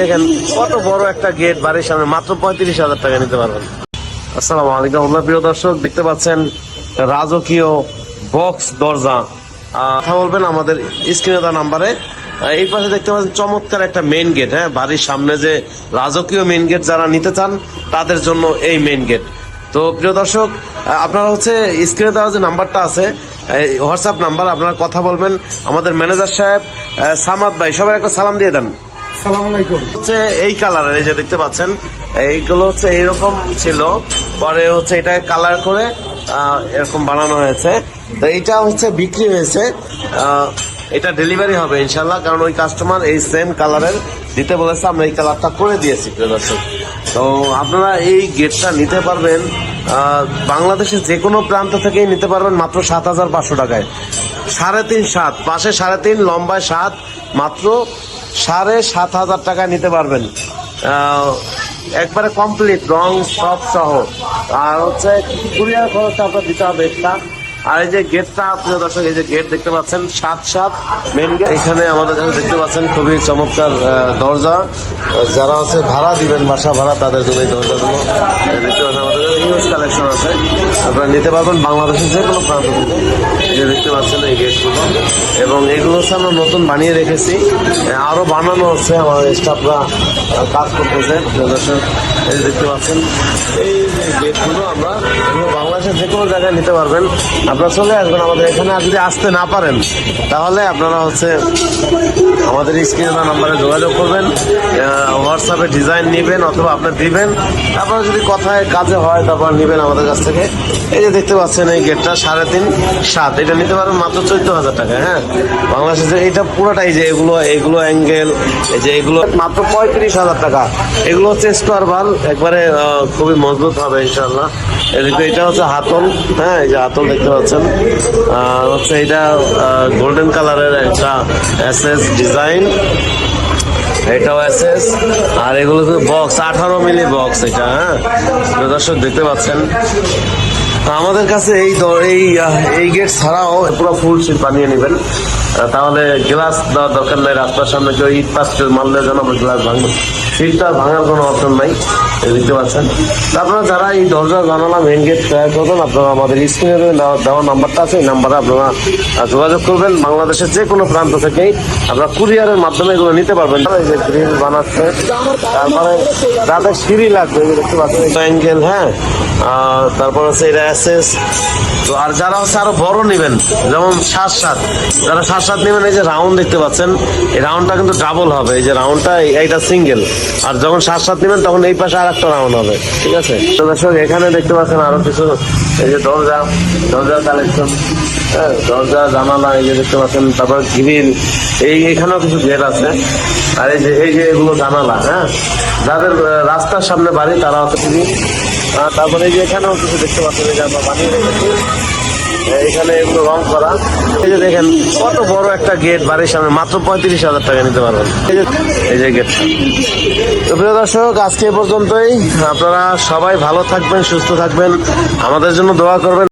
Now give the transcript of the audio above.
দেখেন, কত বড় একটা গেট বাড়ির সামনে, মাত্র পঁয়ত্রিশ হাজার টাকা নিতে পারবেন। আসসালামু আলাইকুম আপনার প্রিয় দর্শক, দেখতে পাচ্ছেন রাজকীয় বক্স দরজা। কথা বলবেন আমাদের স্ক্রিনে দেওয়া নাম্বারে এই পাশে দেখতে পাচ্ছেন চমৎকার একটা মেইন গেট হ্যাঁ বাড়ির সামনে যে রাজকীয় মেইন গেট যারা নিতে চান, তাদের জন্য এই মেইন গেট তো প্রিয় দর্শক আপনারা হচ্ছে স্ক্রিনে দেওয়া যে নাম্বারটা আছে হোয়াটসঅ্যাপ নাম্বার আপনারা কথা বলবেন। আমাদের ম্যানেজার সাহেব সামাদ ভাই, সবাই একটা সালাম দিয়ে দেন। হচ্ছে এই কালারের এই যে দেখতে পাচ্ছেন, এইগুলো হচ্ছে এইরকম ছিল, পরে হচ্ছে এটা কালার করে এরকম বানানো হয়েছে। তো এইটা হচ্ছে বিক্রি হয়েছে এটা ডেলিভারি হবে ইনশাল্লাহ কারণ ওই কাস্টমার এই সেম কালারের দিতে বলেছে, আমরা এই কালারটা করে দিয়েছি, প্রিয় তো আপনারা এই গেটটা নিতে পারবেন বাংলাদেশের যে কোনো প্রান্ত থেকেই নিতে পারবেন মাত্র সাত হাজার পাঁচশো টাকায়। সাড়ে তিন সাত, পাশে সাড়ে তিন, লম্বায় সাত, মাত্র সাড়ে সাত হাজার টাকা নিতে পারবেন। একবারে কমপ্লিট রং সব সহ। আর হচ্ছে কুরিয়ার খরচটা আপনার দিতে হবে একটা আর এই যে গেটটা প্রিয় দর্শক, এই যে গেট দেখতে পাচ্ছেন, সাত সাত মেন গেট এখানে আমাদের কাছে দেখতে পাচ্ছেন খুবই চমৎকার দরজা। যারা হচ্ছে ভাড়া দিবেন, বাসা ভাড়া, তাদের জন্য এই দরজাগুলো। দেখতে পাচ্ছেন আমাদের ইউজ কালেকশন আছে। আপনারা নিতে পারবেন বাংলাদেশের যে কোনো প্রান্ত থেকে। যে দেখতে পাচ্ছেন এই গেটগুলো। এবং এগুলো হচ্ছে আমরা নতুন বানিয়ে রেখেছি। আরও বানানো হচ্ছে আমাদের স্টাফরা কাজ করতেছে। দেখতে পাচ্ছেন, এই গেটগুলো আমরা কোনো নিতে পারবেন। আপনারা চলে আসবেন আমাদের এখানে। আর যদি আসতে না পারেন, তাহলে আপনারা হচ্ছে আমাদের স্ক্রিনে নাম্বারে যোগাযোগ করবেন হোয়াটসঅ্যাপে ডিজাইন নেবেন অথবা আপনি দিবেন। তারপরে যদি কথায় কাজে হয়, তারপর নেবেন আমাদের কাছ থেকে। এই যে দেখতে পাচ্ছেন এই গেটটা সাড়ে তিন, সাত। এটা নিতে পারবেন মাত্র চোদ্দ হাজার টাকা হ্যাঁ? বাংলাদেশে যে এটা পুরোটাই যে এগুলো এগুলো অ্যাঙ্গেল এই যে এগুলো মাত্র পঁয়ত্রিশ হাজার টাকা। এগুলো হচ্ছে স্কোয়ার ভালো একবারে খুবই মজবুত হবে ইনশাল্লাহ এটা হচ্ছে হাতল। হ্যাঁ এই যে আতল দেখতে পাচ্ছেন। হচ্ছে এটা গোল্ডেন কালারের একটা এস ডিজাইন এটাও এসএস আর এগুলো বক্স আঠারো মিলি বক্স এটা হ্যাঁ। দর্শক দেখতে পাচ্ছেন। আমাদের কাছে এই এই এই গেট ছাড়াও পুরো ফুল সিট বানিয়ে নেবেন। তাহলে গ্লাস দেওয়ার দরকার নাই, রাস্তার সামনে কেউ ইট পাস মারলে যেন গ্লাস ভাঙবে। সিটটা ভাঙার কোনো অপশন নাই দেখতে পাচ্ছেন। আপনারা যারা এই দরজা জানালা মেন গেট তৈরি করবেন, আপনারা আমাদের স্ক্রিনে দেওয়া নাম্বারটা আছে, এই নাম্বারে আপনারা যোগাযোগ করবেন। বাংলাদেশের যে কোনো প্রান্ত থেকেই আপনারা কুরিয়ারের মাধ্যমে এগুলো নিতে পারবেন। এই যে গ্রিল বানাচ্ছে, তারপরে যাদের সিঁড়ি লাগবে দেখতে পাচ্ছেন হ্যাঁ? তারপর হচ্ছে এটা অ্যাসেস তো আর যারা হচ্ছে আরও বড় নেবেন, যেমন সাত সাত, যারা সাত সাত নেবেন, এই যে রাউন্ড দেখতে পাচ্ছেন, এই রাউন্ডটা কিন্তু ডাবল হবে। এই যে রাউন্ডটা এইটা সিঙ্গেল আর যখন সাত সাত নেবেন, তখন এই পাশে আর একটা রাউন্ড হবে, ঠিক আছে? তো দর্শক, এখানে দেখতে পাচ্ছেন আরও কিছু, এই যে দরজা দরজা কালেকশন হ্যাঁ দরজা, জানালা, এই যে দেখতে পাচ্ছেন, তারপর গ্রিল এই এখানেও কিছু গেট আছে। আর এই যে এই যে এগুলো জানালা হ্যাঁ যাদের রাস্তার সামনে বাড়ি, তারা হচ্ছে তারপরে এই যে এখানেও কিছু দেখতে পাচ্ছেন যে আমরা বানিয়ে রেখেছি। এখানে এগুলো রং করা। এই যে দেখেন, কত বড় একটা গেট বাড়ির সামনে, মাত্র পঁয়ত্রিশ হাজার টাকা নিতে পারবেন। এই যে এই যে গেট। তো প্রিয় দর্শক, আজকে পর্যন্তই। আপনারা সবাই ভালো থাকবেন, সুস্থ থাকবেন। আমাদের জন্য দোয়া করবেন।